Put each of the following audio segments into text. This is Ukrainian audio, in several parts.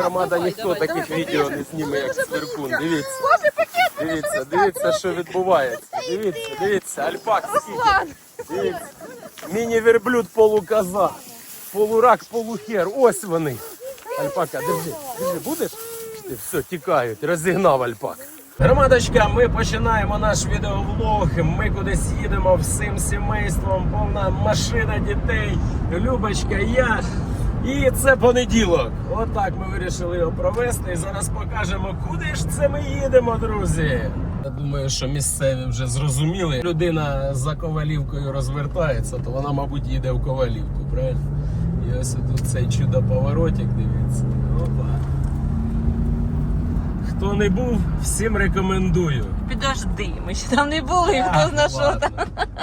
громада ніхто таких відео не зніме, як Сверкун. Дивіться. Дивіться, дивіться, що відбувається. Дивіться, дивіться, альпак скільки. Дивіться. Міні-верблюд полукоза. Полурак, полухер. Ось вони. Альпака, держи, держи, будеш? Ти все, тікають, розігнав альпак. Громадочка, ми починаємо наш відеовлог. Ми кудись їдемо всім сімейством, повна машина дітей, Любочка, я. І це понеділок. Отак ми вирішили його провести. І зараз покажемо, куди ж це ми їдемо, друзі. Я думаю, що місцеві вже зрозуміли. Людина за ковалівкою розвертається, то вона, мабуть, їде в ковалівку, правильно? І ось тут цей чудо поворотик, дивіться. Опа. Хто не був, всім рекомендую. Підожди, ми ще там не були, хто зна що там.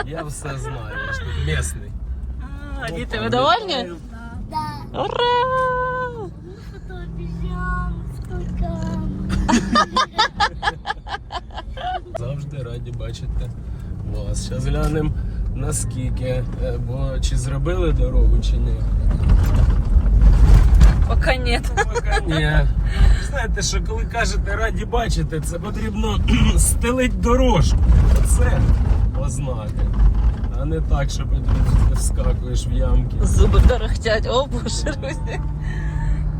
Я все знаю, я ж тут місний. А, Діти, ви довольні? Ура! Завжди раді бачити вас. Зараз глянемо наскільки. Е, Бо чи зробили дорогу, чи ні. Поки ні. Поки ні. Знаєте, що коли кажете раді бачити, це потрібно стелить дорожку. Оце ознаки. А не так, що потім ти вскакуєш в ямки. Зуби дорохтять, о боже, друзі.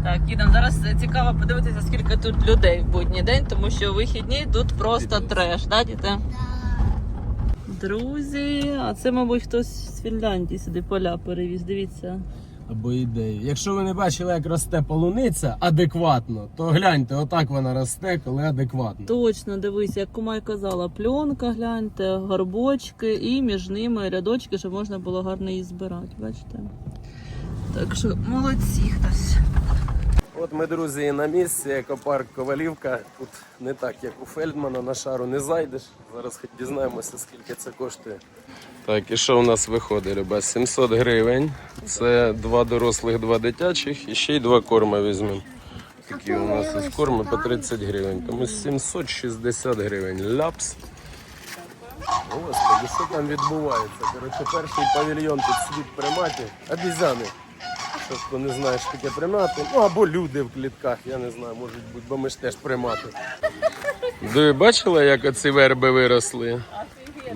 Так, їдемо. Зараз цікаво подивитися, скільки тут людей в будній день, тому що вихідні тут просто треш, да, діти? Друзі, а це, мабуть, хтось з Фінляндії сюди поля перевіз. Дивіться. Або ідеї. Якщо ви не бачили, як росте полуниця адекватно, то гляньте, отак вона росте, коли адекватно. Точно, дивись, як кума й казала, пленка, гляньте, горбочки і між ними рядочки, щоб можна було гарно її збирати. Бачите? Так що молодці хтось. От ми, друзі, на місці, екопарк Ковалівка. Тут не так, як у Фельдмана, на шару не зайдеш. Зараз хоч дізнаємося, скільки це коштує. Так, і що у нас виходить, ребят? 700 гривень. Це два дорослих, два дитячих і ще й два корма візьмемо. Такі у нас із корми по 30 гривень. Тому 760 гривень. Ляпс. Господи, що там відбувається? Коротше, перший павільйон тут світ приматів. Обізяни. Хто не знає, що таке примати. Ну або люди в клітках, я не знаю, можуть бути, бо ми ж теж примати. Ви бачили, як оці верби виросли?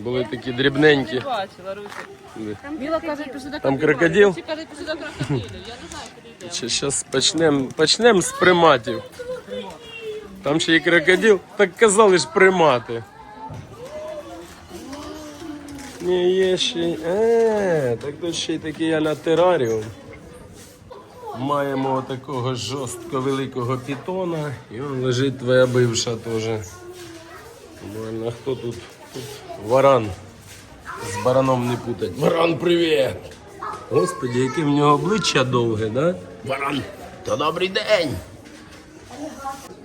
Були такі дрібненькі. Бачила, Русик. Міла каже, пішли до Там крокодил? Всі кажуть, пішли до крокодилів. Я не знаю, куди йде. Зараз почнемо почнем з приматів. Там ще є крокодил, так казали ж примати. Ні, є ще. й- Е, так тут ще й такий аля тераріум. Маємо такого жорстко великого пітона, і он лежить твоя бивша теж. Нормально, хто тут? Тут варан. З бараном не путать. Варан, привіт! Господи, яке в нього обличчя довге, да? Варан, то добрий день.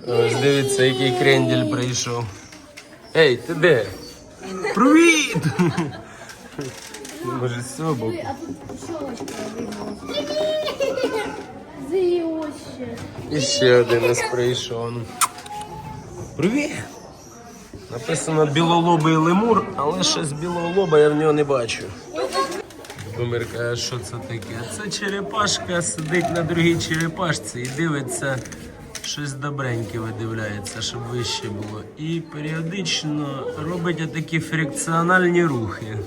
Ось дивіться, який крендель прийшов. Ей, ти де? Привіт! Може, з цього боку. Зайоще. І ще один із прийшов. Привіт! Написано білолобий лемур, але щось білого лоба я в нього не бачу. Бумер каже, що це таке? Це черепашка сидить на другій черепашці і дивиться, щось добреньке видивляється, щоб вище було. І періодично робить такі фрикціональні рухи.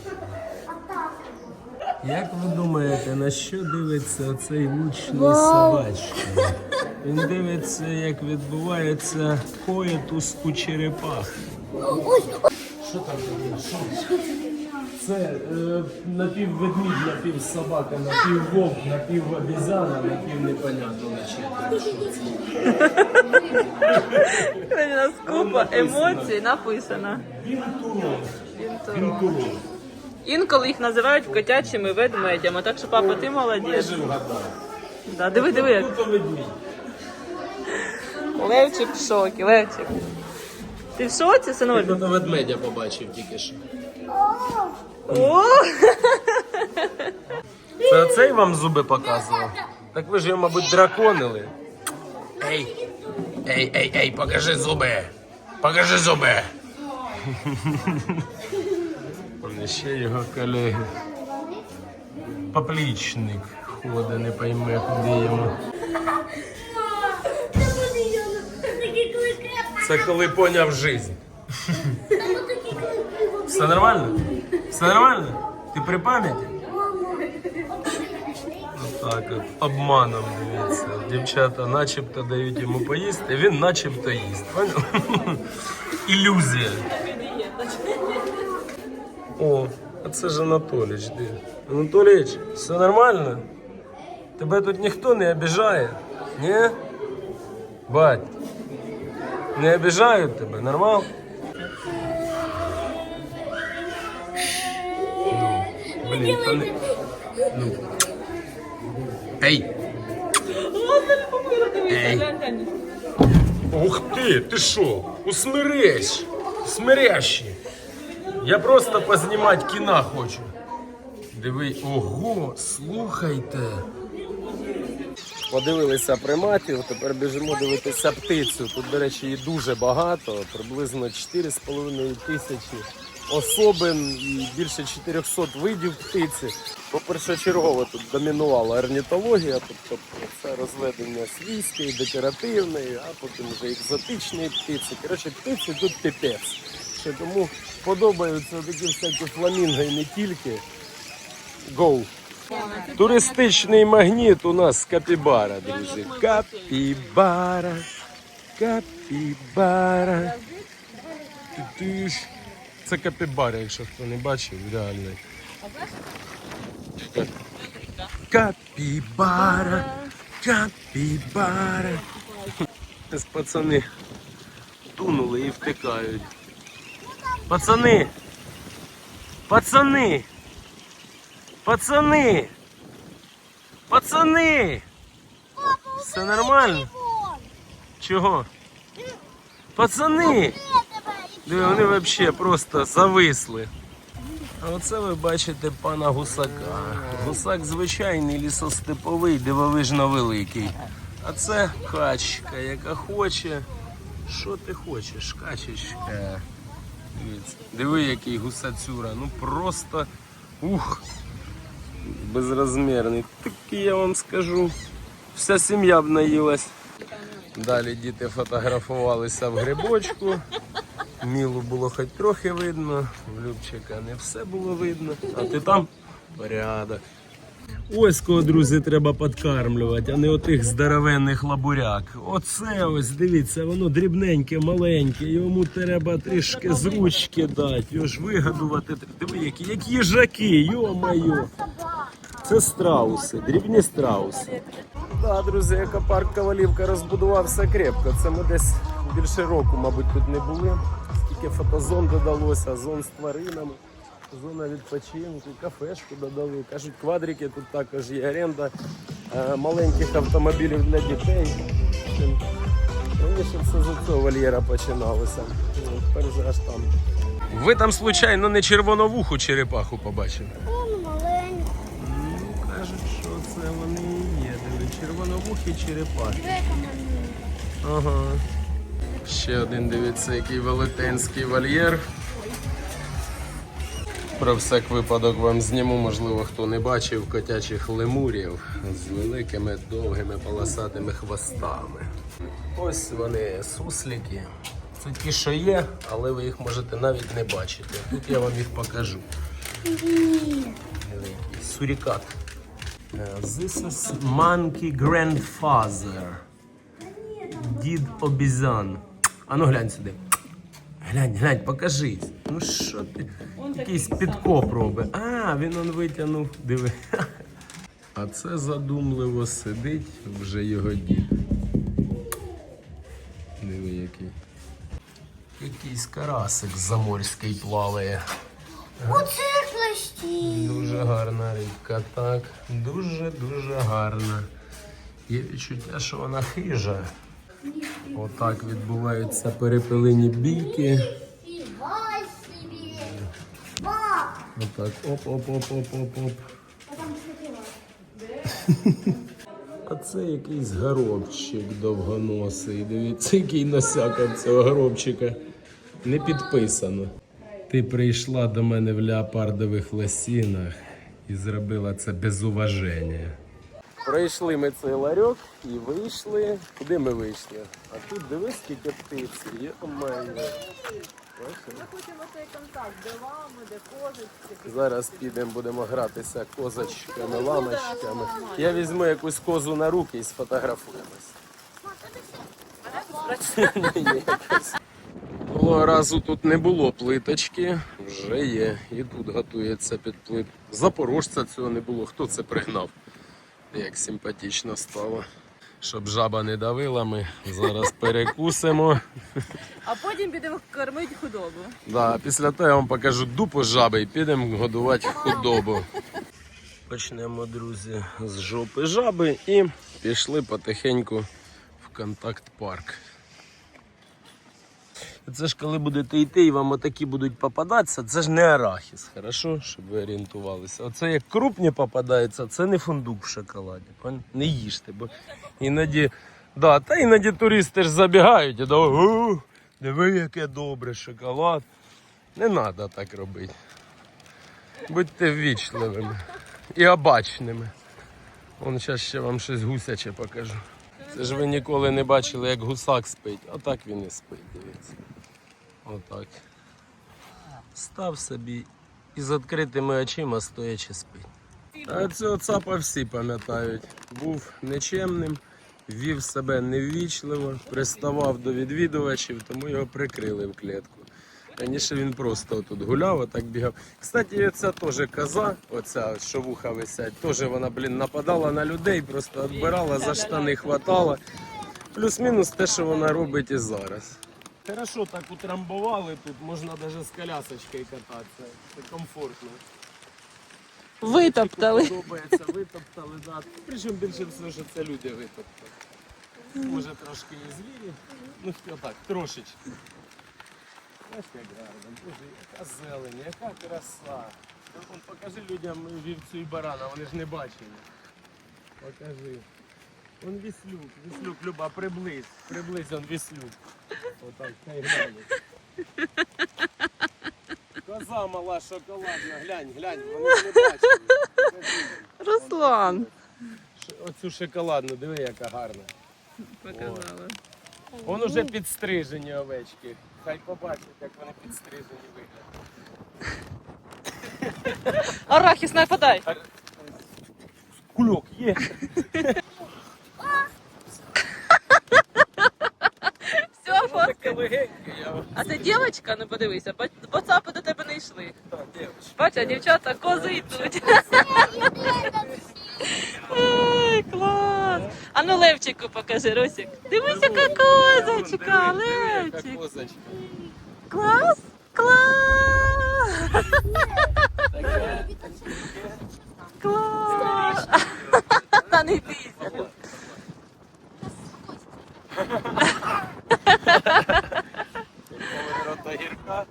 Як ви думаєте, на що дивиться цей лучний собачка? Він дивиться, як відбувається коїтус у черепах. Що там таке? Що? Це е, напівведмідь, напівсобака, напіввовк, напівобізяна, напівнепонятно наче. У нас купа емоцій написано. Вінтурон. Інколи їх називають котячими ведмедями, так що папа, ти молодець. Майже вгадав. Да, диви, диви. як. Тут ведмідь. Левчик в шокі, Левчик. Ти в шоці, синуль? Тут ведмедя побачив тільки що. О! Це оцей вам зуби показував? Так ви ж його, мабуть, драконили. Ей, ей, ей, ей, покажи зуби. Покажи зуби. Вони ще його колеги. Поплічник ходить, не пойме, куди йому. Це коли поняв жизнь. Все нормально? Все нормально? Ти при пам'яті? Так от, обманом дивіться. Дівчата начебто дають йому поїсти, він начебто їсть. Поняв? Ілюзія. О, а це ж Анатоліч, де? Анатоліч, все нормально? Тебе тут ніхто не обіжає? Ні? Бать, не обіжають тебе, нормал? Ну, блін, та не... Ну. Ей! Ей. Ух ти, ти що? Усмиреш! Смирящий! Я просто познімати кіна хочу. Диви, ого, слухайте. Подивилися приматів, тепер біжимо дивитися птицю. Тут, до речі, її дуже багато, приблизно 4,5 тисячі особин і більше 400 видів птиці. Бо першочергово тут домінувала орнітологія, тобто це розведення свійської, декоративної, а потім вже екзотичної птиці. Коротше, птиці тут піпець. Тому подобаються такі всякі фламінго і не тільки. Гоу. Туристичний магніт у нас капібара, друзі. Капібара. Капібара. Це капібара, якщо хто не бачив, реально. Капібара. Капібара. Пацани тунули і втикають. Пацани! Пацани! Пацани! Пацани! Все нормально? Чого? Пацани! Диви, вони взагалі просто зависли. А оце ви бачите пана гусака. Гусак звичайний лісостеповий, дивовижно великий. А це качка, яка хоче. Що ти хочеш, качечка? Дивіться. Диви, який гусацюра. Ну просто ух. Безрозмірний. Такий я вам скажу. Вся сім'я б наїлась. Далі діти фотографувалися в грибочку. Мілу було хоч трохи видно, в Любчика не все було видно. А ти там порядок. Ось кого, друзі, треба підкармлювати, а не отих здоровенних лабуряк. Оце ось, дивіться, воно дрібненьке, маленьке, йому треба трішки з ручки дати, його ж вигадувати. Диви, які, як їжаки, йо-моє. Це страуси, дрібні страуси. Да, друзі, екопарк Ковалівка розбудувався крепко. Це ми десь більше року, мабуть, тут не були. Скільки фотозон додалося, зон з тваринами, зона відпочинку, кафешку додали. Кажуть, квадрики тут також є оренда е, маленьких автомобілів для дітей. Раніше все з цього вольєра починалося. Тепер вже аж там. Ви там, случайно, не червоновуху черепаху побачили? Червоновухі черепахи. Ага. Ще один, дивіться, який велетенський вольєр. Про всяк випадок вам зніму, можливо, хто не бачив котячих лемурів з великими довгими полосатими хвостами. Ось вони суслики. Це ті, що є, але ви їх можете навіть не бачити. Тут я вам їх покажу. Сурікат. Е, This is monkey grandfather. Дід обізян. А ну глянь сюди. Глянь, глянь, покажись. Ну що ти? Якийсь підкоп робить. А, він он витягнув. Диви. А це задумливо сидить вже його дід. Диви який. Якийсь карасик заморський плаває. Оце хлесті. Дуже гарна рибка, так. Дуже-дуже гарна. Є відчуття, що вона хижа. Отак відбуваються перепелині бійки. Отак. Оп-оп-оп-оп-оп-оп. А це якийсь горобчик довгоносий. Дивіться, який носяка цього горобчика. Не підписано. Ти прийшла до мене в леопардових лосінах і зробила це без уваження. Пройшли ми цей ларьок і вийшли. Куди ми вийшли? А тут дивись, скільки птиці. Йо-моє. Бачиш? Хочемо цей контакт, де лами, де козочки. Зараз підемо, будемо гратися козочками, ламочками. Я візьму якусь козу на руки і сфотографуємось. Ні, якось. Того разу тут не було плиточки, вже є. І тут готується під плит. Запорожця цього не було. Хто це пригнав? Як симпатично стало. Щоб жаба не давила, ми зараз перекусимо. А потім підемо кормити худобу. Да, після того я вам покажу дупу жаби і підемо годувати худобу. Почнемо, друзі, з жопи жаби і пішли потихеньку в контакт парк. Це ж коли будете йти і вам отакі будуть попадатися, це ж не арахіс, хорошо, щоб ви орієнтувалися. Оце як крупні попадаються, це не фундук в шоколаді. Не їжте, бо іноді, да, та іноді туристи ж забігають і «О, диви, яке добре шоколад. Не треба так робити. Будьте ввічливими і обачними. Вон зараз ще вам щось гусяче покажу. Це ж ви ніколи не бачили, як гусак спить. Отак він і спить, дивіться. Отак. Став собі і з відкритими очима стоячи спить. А цього цапа всі пам'ятають. Був нечемним, вів себе неввічливо, приставав до відвідувачів, тому його прикрили в клітку. Раніше він просто тут гуляв, отак бігав. Кстати, ця теж коза, оця, що вуха висять, теж вона, блін, нападала на людей, просто відбирала за штани, хватала. Плюс-мінус те, що вона робить і зараз. Хорошо так утрамбували тут, можна навіть з колясочкою кататися. Це комфортно. Витоптали. Подобається, витоптали, да. Причому більше всього, що це люди витоптали. Може трошки і звірі. Ну що так, трошечки. Знаєш, як гарно, боже, яка зелень, яка краса. Вон, покажи людям вівцю і барана, вони ж не бачили. Покажи. Он віслюк, віслюк, Люба, приблизь, приблизь он віслюк. Отак, хай глянуть. Коза мала шоколадна, глянь, глянь, вони ж не бачили. Руслан. Ш- Оцю шоколадну, диви, яка гарна. Показала. Вон уже підстрижені овечки. Хай побачать, як вони підстрижені виглядають. Арахіс, нападай. Кульок є. Все, легеньке, я А це дівчинка, ну подивися, бо- бо цапи до тебе не йшли. так, дівчинка. Бач, а дівчата кози йдуть. Ой, клас. А ну Левчику покажи, Русик. Дивись, яка козочка, Левчик. Клас, клас. Клас. Та не бійся. Поворот огірка.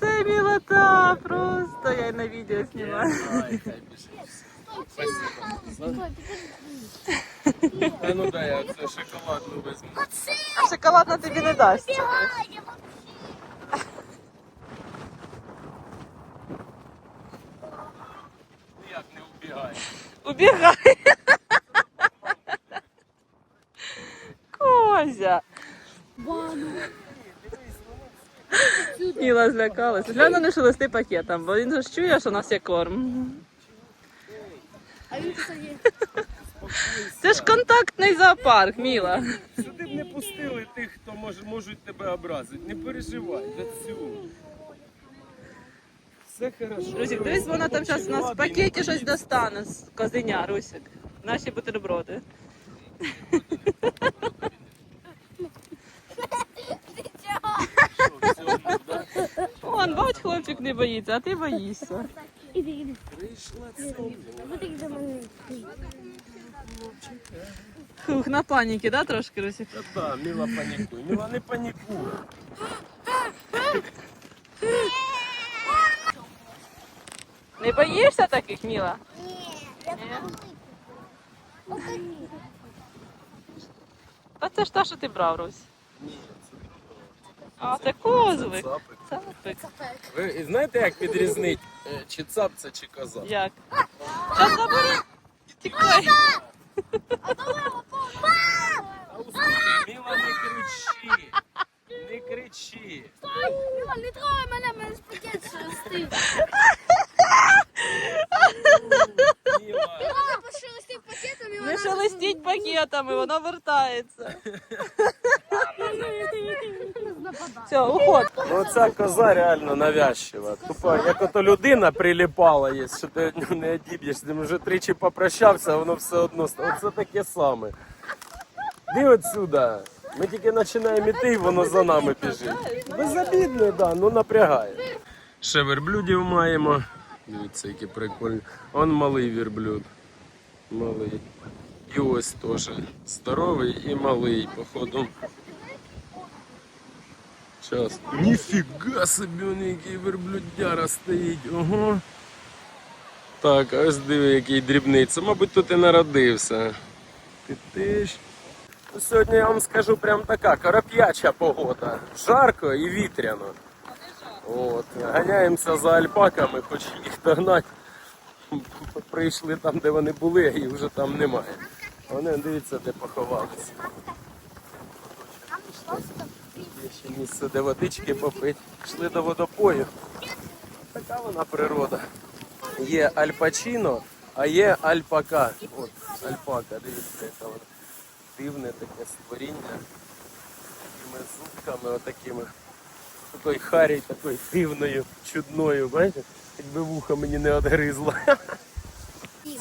Це милота просто. Я на відео знімаю. Ай, хай пішли. Спасибо. А ну дай я цю шоколадну візьму. А шоколадна тобі не дасть. Як не вбігає. Убігай. Козя. Міла злякалася. Гляна не шелести пакетом, бо він ж чує, що у нас є корм. А він кстати, Це ж контактний зоопарк, Міла. Сюди б не пустили тих, хто може, можуть тебе образити. Не переживай за цього. Все хорошо. Друзі, дивись, вона там зараз у нас в пакеті щось достане з козеня, Русик. Наші бутерброди. Вон, бач, хлопчик не боїться, а ти боїшся. іди, іди. Це. Хух, на паніки, да, трошки, Русик? Та да, Міла панікує. Міла не панікує. Не боїшся таких, Міла? Ні. Та це ж та, що ти брав, Русь. Ні, А, це козлик. Ви знаєте, як підрізнить, е, чи цап це, чи коза? Як? Щас забери. Тікай. Міла, не кричи. Не кричи. Міла, не трогай мене, мене ж пакет шелестив. Міла. Міла, пошелестив пакетом і Не шелестіть пакетами, воно вертається. Все, уходь. Ну ця коза реально навязчива. Тупа, як ото людина приліпала є, що ти не одіб'єш. Ти вже тричі попрощався, воно все одно. Оце таке саме. Де отсюда? Ми тільки починаємо іти, і воно за нами біжить. Безобідне, да, ну напрягає. Ще верблюдів маємо. Дивіться, які прикольні. Он малий верблюд. Малий. І ось теж здоровий і малий, походу. Сейчас. Ніфіга собі, он який верблюдяра стоїть. Ого. Так, ось диви, який дрібний. Це, мабуть, тут і народився. Ти теж. Ну, Сьогодні я вам скажу прям така короп'яча погода. Жарко і вітряно. От. Ганяємося за альпаками, хоч їх догнати. Прийшли там, де вони були, і вже там немає. Вони дивіться, де поховалися. Місце, де водички попити. Пішли до водопою. Така вона природа. Є альпачино, а є альпака. От альпака, дивіться, яка вона. Дивне таке створіння. Такими зубками отакими. Такий харій такою дивною, чудною, бачите? Якби вуха мені не одгризло.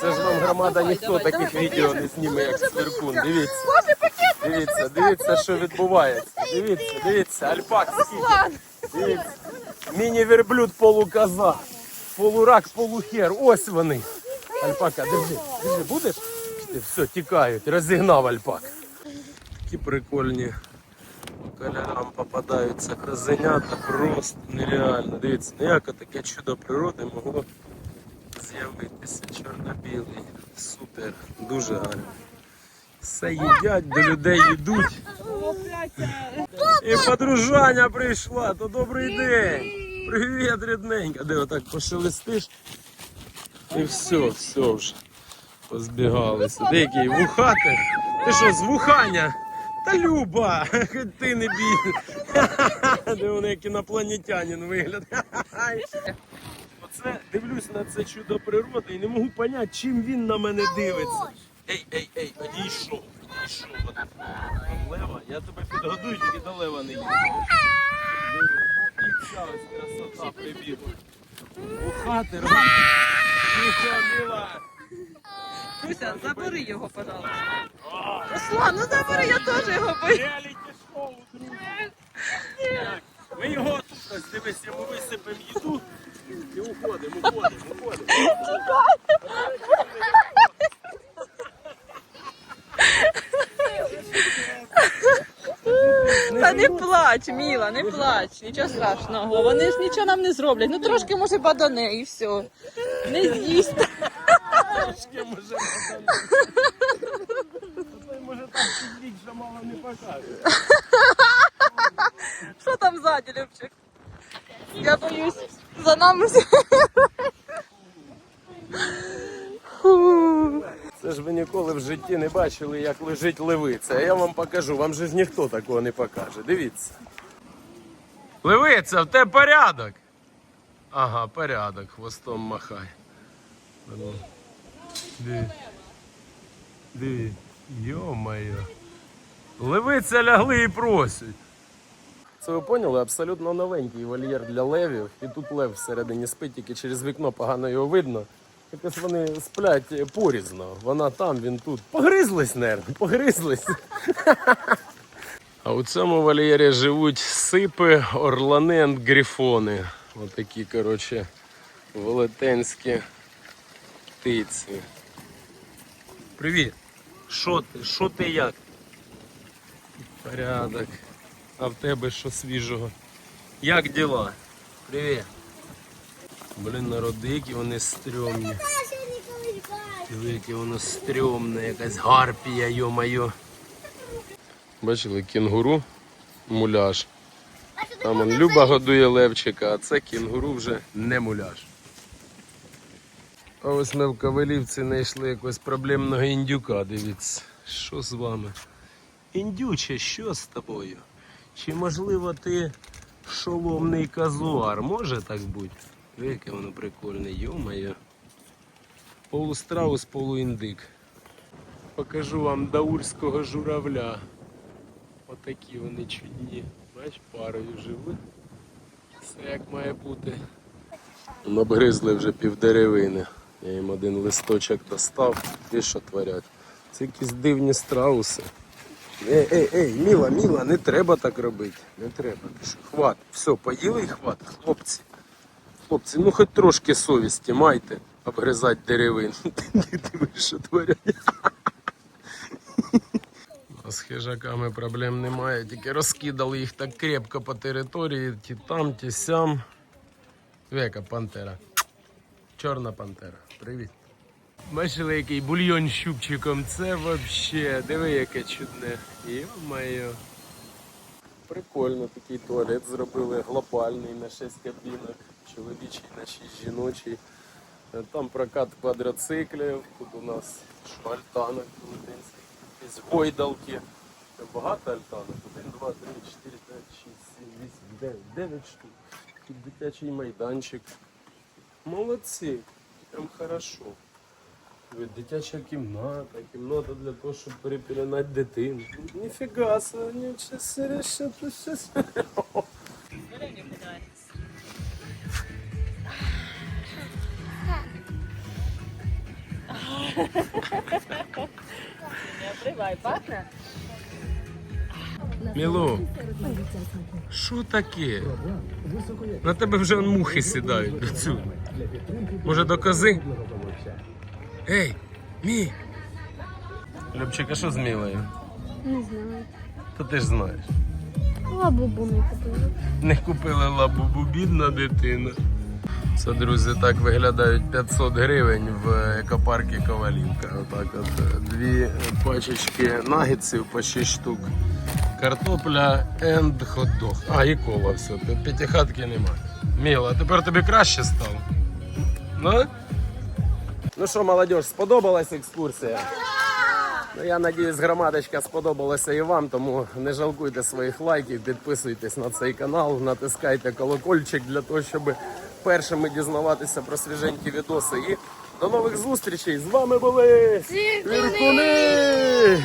Це ж вам громада ніхто таких відео не зніме, як сверкун. Дивіться. Дивіться, дивіться, що відбувається. Дивіться, дивіться, альпак скільки. Дивіться. Міні-верблюд полукоза. Полурак, полухер. Ось вони. Альпака, держи, держи, будеш? Ти, Все, тікають, розігнав альпак. Такі прикольні. По кольорам попадаються козенята, просто нереально. Дивіться, ніяке таке чудо природи могло з'явитися. Чорно-білий. Супер, дуже гарно. Все їдять, до людей йдуть. І подружання прийшла, то добрий день. Привіт, рідненька. Де отак пошелестиш. І все, все вже. Позбігалися. Деякі вухати. Ти що, з вухання? Та Люба, хоч ти не бій. Де вони як інопланетянин виглядає. Оце дивлюсь на це чудо природи і не можу поняти, чим він на мене дивиться. Ей, ей, ей, одійшов, одійшов. Лева, я тебе підгодую, тільки до лева не їду. І ця ось красота прибігла. Ухати, рвати. Тихо, мила. Забери його, пожалуйста. Руслан, ну забери, я теж його боюсь. Реаліті шоу, друзі. Так, Ми його тут ось дивись, йому висипемо їду і уходимо, уходимо, уходимо. Та не плач, Міла, не плач, нічого страшного. Вони ж нічого нам не зроблять. Ну трошки може бадане і все. Не з'їсть. Трошки може бадане. Той може так підліть, що мало не покаже. Що там ззаді, Любчик? Я боюсь. За нами. всі. Фу. Це ж ви ніколи в житті не бачили, як лежить левиця. А я вам покажу, вам же ж ніхто такого не покаже. Дивіться. Левиця, в тебе порядок. Ага, порядок, хвостом махай. Ну, Диви. Диви. Йо-моє. Левиця лягли і просять. Це ви поняли? Абсолютно новенький вольєр для левів. І тут лев всередині спить, тільки через вікно погано його видно. Якось вони сплять порізно. Вона там, він тут. Погризлись, нерв, погризлись. А у цьому вольєрі живуть сипи, орлани і грифони. Отакі, коротше, велетенські птиці. Привіт! Що ти? Що ти як? Порядок. А в тебе що свіжого? Як діла? Привіт. Блін, народи, які вони стрьомні. Яке воно стрьомне, якась гарпія, йо-моє. Бачили, кінгуру, муляж. Там он Люба годує левчика, а це кінгуру вже не муляж. А ось ми в Кавелівці знайшли якогось проблемного індюка. Дивіться, що з вами? Індюче, що з тобою? Чи можливо ти шоломний казуар? Може так бути? Диви, Яке воно прикольне, йо-моє. Полустраус, полуіндик. Покажу вам даурського журавля. Отакі вони чудні. Бач, парою живуть. Все як має бути. Набгризли вже півдеревини. Я їм один листочок достав. І що творять? Це якісь дивні страуси. Ей, ей, ей, Міла, Міла, не треба так робити. Не треба. Хват. Все, поїли і хват, хлопці. Хлопці, ну хоч трошки совісті майте обгризати деревин. Ти що творять. З хижаками проблем немає, тільки розкидали їх так крепко по території, ті там, ті сям. Века пантера. Чорна пантера. Привіт. Бачили, який бульйон з щупчиком. Це вообще. Диви, яке чудне. Йо-моє. Прикольно такий туалет зробили глобальний на 6 кабінок, чоловічий на 6 жіночий. Е, Там прокат квадроциклів, тут у нас альтанок велетенських, якісь гойдалки. Це багато альтанок. 1, 2, 3, 4, 5, 6, 7, 8, 9, 9 штук. Тут дитячий майданчик. Молодці, прям хорошо. Дитяча кімната, кімната для того, щоб перепеленати дитину. Ніфіга, собі, нічого себе, Міло, що таке? На тебе вже мухи сідають до. Може до кози? Ей, мій! Любчик, а що з Мілою? Не знаю. То ти ж знаєш. Лабубу не купили. Не купили лабубу, бідна дитина. Це, друзі, так виглядають 500 гривень в екопаркі Ковалівка. Отак от е, дві пачечки нагетсів по 6 штук. Картопля енд хот-дог. А, і кола все. п'я- П'ятихатки немає. Міла, тепер тобі краще стало? Ну? Ну що, молодь, сподобалась екскурсія? Ну, я надіюсь, громадочка сподобалася і вам, тому не жалкуйте своїх лайків, підписуйтесь на цей канал, натискайте колокольчик для того, щоб першими дізнаватися про свіженькі відоси. І до нових зустрічей! З вами були! Віркуни!